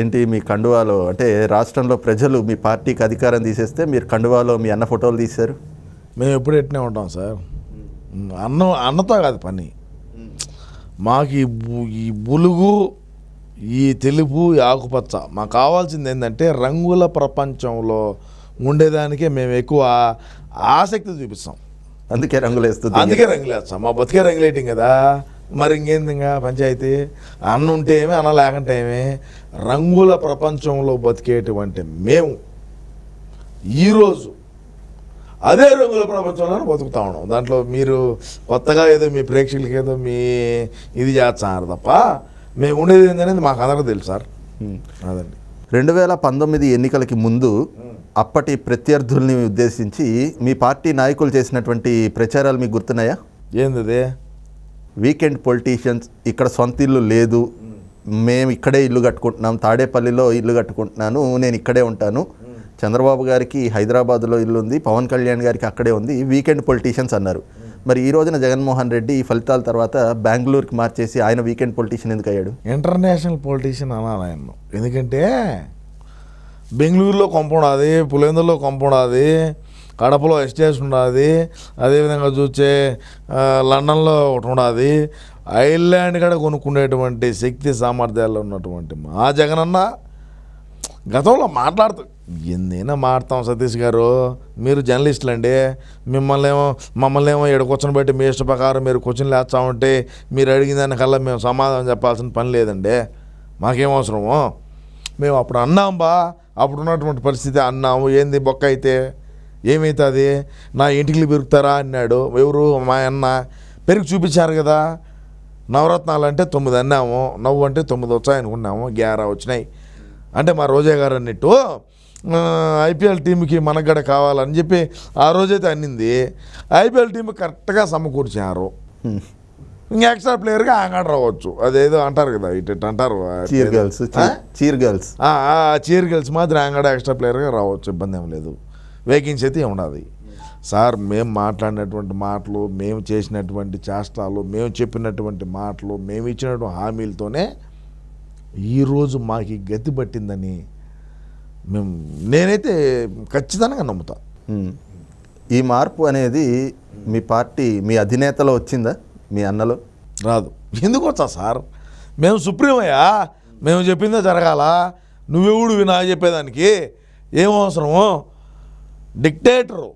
ఏంటి మీ కండువాలో అంటే రాష్ట్రంలో ప్రజలు మీ పార్టీకి అధికారం తీసేస్తే మీరు కండువాలో మీ అన్న ఫోటోలు తీశారు? మేము ఎప్పుడు ఎట్నే ఉంటాం సార్. అన్నం అన్నతో కాదు పని. మాకు ఈ బులుగు ఈ తెలుపు ఈ ఆకుపచ్చ మాకు కావాల్సింది ఏంటంటే రంగుల ప్రపంచంలో ఉండేదానికే మేము ఎక్కువ ఆసక్తి చూపిస్తాం. అందుకే రంగులు వేస్తుంది అందుకే రంగులేస్తాం. మా బతికే రంగులేయటం కదా. మరి ఇంకేంది ఇంకా పంచాయతీ? అన్న ఉంటే ఏమి అన్న లేకుంటే ఏమి రంగుల ప్రపంచంలో బతికేటువంటి మేము ఈరోజు అదే రంగుల ప్రపంచంలోనే బతుకుతా ఉన్నాం. దాంట్లో మీరు కొత్తగా ఏదో మీ ప్రేక్షకులకి ఏదో మీ ఇది చేస్తున్నారు తప్ప మేము ఉండేది ఏంటనేది మాకు అందరికీ తెలుసు సార్. అదండి. రెండు వేల పంతొమ్మిది ఎన్నికలకి ముందు అప్పటి ప్రత్యర్థుల్ని ఉద్దేశించి మీ పార్టీ నాయకులు చేసినటువంటి ప్రచారాలు మీకు గుర్తున్నాయా? ఏంది వీకెండ్ పొలిటీషియన్స్ ఇక్కడ సొంత ఇల్లు లేదు మేము ఇక్కడే ఇల్లు కట్టుకుంటున్నాం తాడేపల్లిలో ఇల్లు కట్టుకుంటున్నాను నేను ఇక్కడే ఉంటాను. చంద్రబాబు గారికి హైదరాబాద్లో ఇల్లు ఉంది పవన్ కళ్యాణ్ గారికి అక్కడే ఉంది వీకెండ్ పొలిటీషియన్స్ అన్నారు. మరి ఈ రోజున జగన్మోహన్ రెడ్డి ఈ ఫలితాల తర్వాత బెంగళూరుకి మార్చేసి ఆయన వీకెండ్ పొలిటీషియన్ ఎందుకు అయ్యాడు? ఇంటర్నేషనల్ పొలిటీషియన్ అనాలి ఆయన. ఎందుకంటే బెంగళూరులో కొంప ఉన్నది పులేందులో కొంప కడపలో ఎస్టేస్ ఉన్నది అదేవిధంగా చూస్తే లండన్లో ఒకటి ఉన్నది ఐర్లాండ్ కూడా కొనుక్కునేటువంటి శక్తి సామర్థ్యాలు ఉన్నటువంటి మా జగనన్న గతంలో మాట్లాడుతూ ఎందైనా మాడతాం సతీష్ గారు మీరు జర్నలిస్టులు అండి మిమ్మల్ని ఏమో మమ్మల్ని ఏమో ఇక్కడ కూర్చొని బట్టి మీ ఇష్ట ప్రకారం మీరు కూర్చొని లేస్తామంటే మీరు అడిగిన దానికల్లా మేము సమాధానం చెప్పాల్సిన పని లేదండి. మాకేం అవసరము? మేము అప్పుడు అన్నాం బా అప్పుడు ఉన్నటువంటి పరిస్థితి అన్నాము. ఏంది బొక్క అయితే? ఏమవుతుంది నా ఇంటికి పెరుగుతారా అన్నాడు. ఎవరు? మా అన్న. పెరిగి చూపించారు కదా. నవరత్నాలు అంటే తొమ్మిది అన్నాము. నవ్వు అంటే తొమ్మిది వచ్చాయి అనుకున్నాము. గ్యారా వచ్చినాయి. అంటే మా రోజా గారు అన్నట్టు ఐపీఎల్ టీంకి మనకు కూడా కావాలని చెప్పి ఆ రోజైతే అన్నింది. ఐపీఎల్ టీం కరెక్ట్గా సమకూర్చారు. ఇంకా ఎక్స్ట్రా ప్లేయర్గా ఆంగాడు రావచ్చు. అదేదో అంటారు కదా ఇటు అంటారు. Cheer girls? Cheer girls. Cheer గెలిచి మాత్రం ఆంగాడ ఎక్స్ట్రా ప్లేయర్గా రావచ్చు. ఇబ్బంది ఏం లేదు. వేకెన్సీ అయితే ఉండదు సార్ మేము మాట్లాడినటువంటి మాటలు మేము చేసినటువంటి చేష్టాలు మేము చెప్పినటువంటి మాటలు మేము ఇచ్చినటువంటి హామీలతోనే ఈరోజు మాకు గతి పట్టిందని మేము నేనైతే ఖచ్చితంగా నమ్ముతా. మ్మ్. ఈ మార్పు అనేది మీ పార్టీ మీ అధినేతలో వచ్చిందా? మీ అన్నలో? రాదు. ఎందుకు వచ్చా సార్? మేము సుప్రీం అయ్యా మేము చెప్పిందే జరగాల? నువ్వెవుడు? నా చెప్పేదానికి? ఏం అవసరము? డిక్టేటరు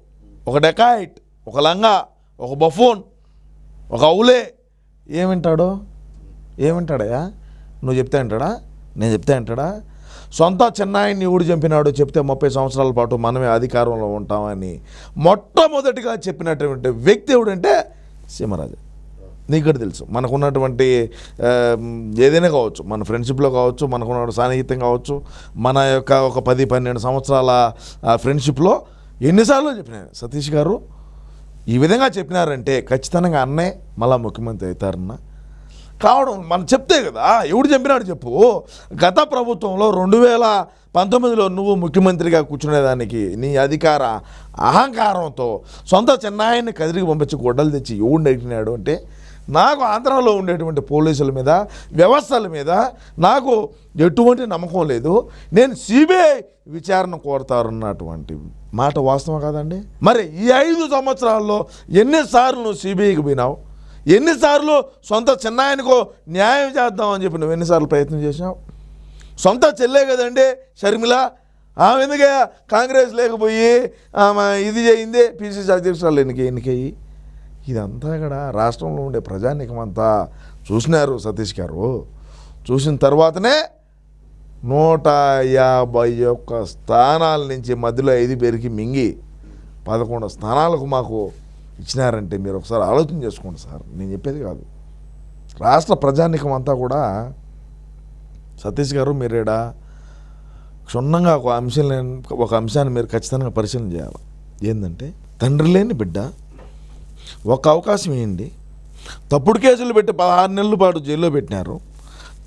ఒక డెకాయిట్ ఒక లంగా ఒక బఫోన్ ఒక అవులే ఏమింటాడు? ఏమింటాడయ్యా? నువ్వు చెప్తే అంటాడా నేను చెప్తే అంటాడా సొంత చిన్నాయిని ఊడు చంపినాడు చెప్తే ముప్పై సంవత్సరాల పాటు మనమే అధికారంలో ఉంటామని మొట్టమొదటిగా చెప్పినటువంటి వ్యక్తి ఎవడంటే సింహరాజు. నీకు కూడా తెలుసు? మనకున్నటువంటి ఏదైనా కావచ్చు మన ఫ్రెండ్షిప్లో కావచ్చు మనకున్న సాన్నిహిత్యం కావచ్చు మన యొక్క ఒక పది పన్నెండు సంవత్సరాల ఫ్రెండ్షిప్లో ఎన్నిసార్లు చెప్పినాను సతీష్ గారు ఈ విధంగా చెప్పినారంటే ఖచ్చితంగా అన్నే మళ్ళా ముఖ్యమంత్రి అవుతారన్న. కావడం మనం చెప్తే కదా ఎవడు చెప్పినాడు చెప్పు. గత ప్రభుత్వంలో రెండు వేల పంతొమ్మిదిలో నువ్వు ముఖ్యమంత్రిగా కూర్చునేదానికి నీ అధికార అహంకారంతో సొంత చిన్నాయన్ని కదిరికి పంపించి గొడ్డలు తెచ్చి ఎవడు నడిచినాడు అంటే నాకు ఆంధ్రాలో ఉండేటువంటి పోలీసుల మీద వ్యవస్థల మీద నాకు ఎటువంటి నమ్మకం లేదు. నేను సిబిఐ విచారణ కోరుతారన్నటువంటి మాట వాస్తవం కాదండి? మరి ఈ ఐదు సంవత్సరాల్లో ఎన్నిసార్లు నువ్వు సిబిఐకి పోయినావు? ఎన్నిసార్లు సొంత చిన్నాయనకో న్యాయం చేద్దామని చెప్పి నువ్వు ఎన్నిసార్లు ప్రయత్నం చేసావు సొంత చెల్లే కదండి షర్మిల. ఆమె ఎందుకే కాంగ్రెస్ లేకపోయి ఆమె ఇది చేయింది పిసిసి అధ్యక్షురాలు ఎన్నిక ఎన్నికయ్యి? ఇదంతా కూడా రాష్ట్రంలో ఉండే ప్రజానికం అంతా చూసినారు సతీష్ గారు. చూసిన తర్వాతనే నూట యాభై ఒక్క స్థానాల నుంచి మధ్యలో ఐదు పేరుకి మింగి పదకొండు స్థానాలకు మాకు ఇచ్చినారంటే మీరు ఒకసారి ఆలోచన చేసుకోండి సార్. నేను చెప్పేది కాదు. రాష్ట్ర ప్రజానికం అంతా కూడా సతీష్ గారు మీరేడా క్షుణ్ణంగా ఒక అంశం ఒక అంశాన్ని మీరు ఖచ్చితంగా పరిశీలన చేయాలి. ఏంటంటే తండ్రి లేని బిడ్డ ఒక అవకాశం ఏంటి తప్పుడు కేసులు పెట్టి పదహారు నెలల పాటు జైల్లో పెట్టినారు.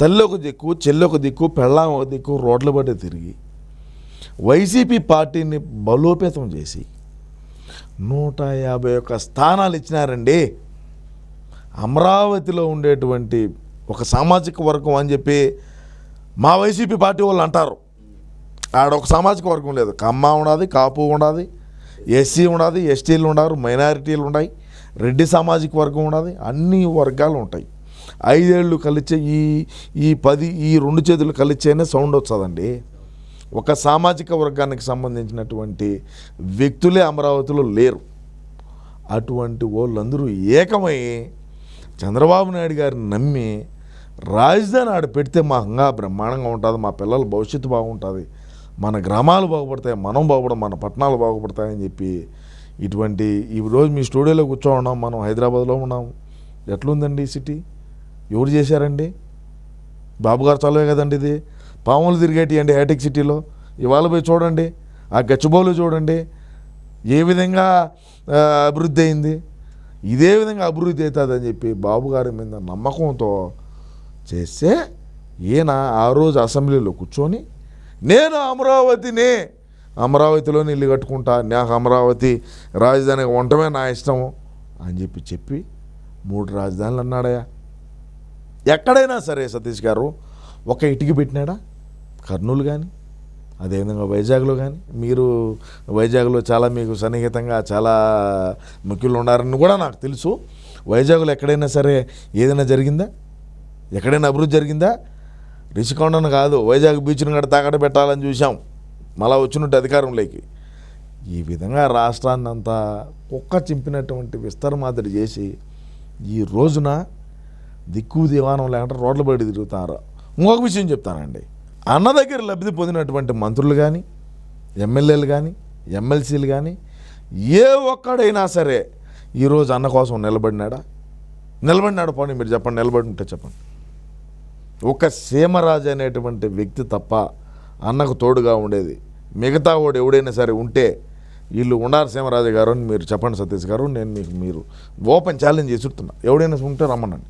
తల్లి ఒక దిక్కు చెల్లి ఒక దిక్కు పెళ్ళాం ఒక దిక్కు రోడ్ల పట్టే తిరిగి వైసీపీ పార్టీని బలోపేతం చేసి నూట యాభై ఒక్క స్థానాలు ఇచ్చినారండి. అమరావతిలో ఉండేటువంటి ఒక సామాజిక వర్గం అని చెప్పి మా వైసీపీ పార్టీ వాళ్ళు అంటారు. ఆడ ఒక సామాజిక వర్గం లేదు. కమ్మ ఉన్నది కాపు ఉన్నది ఎస్సీ ఉన్నది ఎస్టీలు ఉన్నారు మైనారిటీలు ఉన్నాయి రెడ్డి సామాజిక వర్గం ఉన్నది అన్ని వర్గాలు ఉంటాయి. ఐదేళ్ళు కలిచే ఈ ఈ పది ఈ రెండు చేతులు కలిచేనే సౌండ్ వస్తుందండి. ఒక సామాజిక వర్గానికి సంబంధించినటువంటి వ్యక్తులే అమరావతిలో లేరు. అటువంటి వాళ్ళందరూ ఏకమై చంద్రబాబు నాయుడు గారిని నమ్మి రాజధాని ఆడ పెడితే మా హంగా బ్రహ్మాండంగా ఉంటుంది మా పిల్లల భవిష్యత్తు బాగుంటుంది మన గ్రామాలు బాగుపడతాయి మనం బాగుపడం మన పట్టణాలు బాగుపడతాయని చెప్పి ఇటువంటి ఈ రోజు మీ స్టూడియోలో కూర్చో ఉన్నాం మనం హైదరాబాద్లో ఉన్నాం. ఎట్లుందండి ఈ సిటీ? ఎవరు చేశారండి? బాబు గారు చలవే కదండి ఇది. పాములు తిరిగేటి అండి హైటెక్ సిటీలో. ఇవాళ పోయి చూడండి ఆ గచ్చిబౌలు చూడండి ఏ విధంగా అభివృద్ధి అయింది. ఇదే విధంగా అభివృద్ధి అవుతుందని చెప్పి బాబు గారి మీద నమ్మకంతో చేస్తే ఈయన ఆ రోజు అసెంబ్లీలో కూర్చొని నేను అమరావతిని అమరావతిలోనే ఇల్లు కట్టుకుంటా నాకు అమరావతి రాజధాని ఉండటమే నా ఇష్టము అని చెప్పి చెప్పి మూడు రాజధానులు అన్నాడయ్యా. ఎక్కడైనా సరే సతీష్ గారు ఒక ఇటుక పెట్టినాడా? కర్నూలు కానీ అదేవిధంగా వైజాగ్లో కానీ మీరు వైజాగ్లో చాలా మీకు సన్నిహితంగా చాలా ముఖ్యులు ఉన్నారని కూడా నాకు తెలుసు. వైజాగ్లో ఎక్కడైనా సరే ఏదైనా జరిగిందా? ఎక్కడైనా అభివృద్ధి జరిగిందా? రిషికొండను కాదు వైజాగ్ బీచ్ను కూడా తాకట పెట్టాలని చూసాం మళ్ళా వచ్చినట్టు అధికారంలోకి. ఈ విధంగా రాష్ట్రాన్ని అంతా కుక్క చింపినటువంటి విస్తరమాదిరి చేసి ఈ రోజున దిక్కు దివానం లేకుండా రోడ్ల బయట తిరుగుతారు. ఇంకొక విషయం చెప్తానండి. అన్న దగ్గర లబ్ధి పొందినటువంటి మంత్రులు కానీ ఎమ్మెల్యేలు కానీ ఎమ్మెల్సీలు కానీ ఏ ఒక్కడైనా సరే ఈరోజు అన్న కోసం నిలబడినాడా? నిలబడినాడు పోనీ మీరు చెప్పండి నిలబడి ఉంటే చెప్పండి. ఒక సీమరాజు అనేటువంటి వ్యక్తి తప్ప అన్నకు తోడుగా ఉండేది. మిగతా వాడు ఎవడైనా సరే ఉంటే వీళ్ళు ఉండాలి సీమరాజు గారు అని మీరు చెప్పండి సతీష్ గారు నేను మీకు మీరు ఓపెన్ ఛాలెంజ్ చేస్తున్నా ఎవడైనా ఉంటే రమ్మనండి.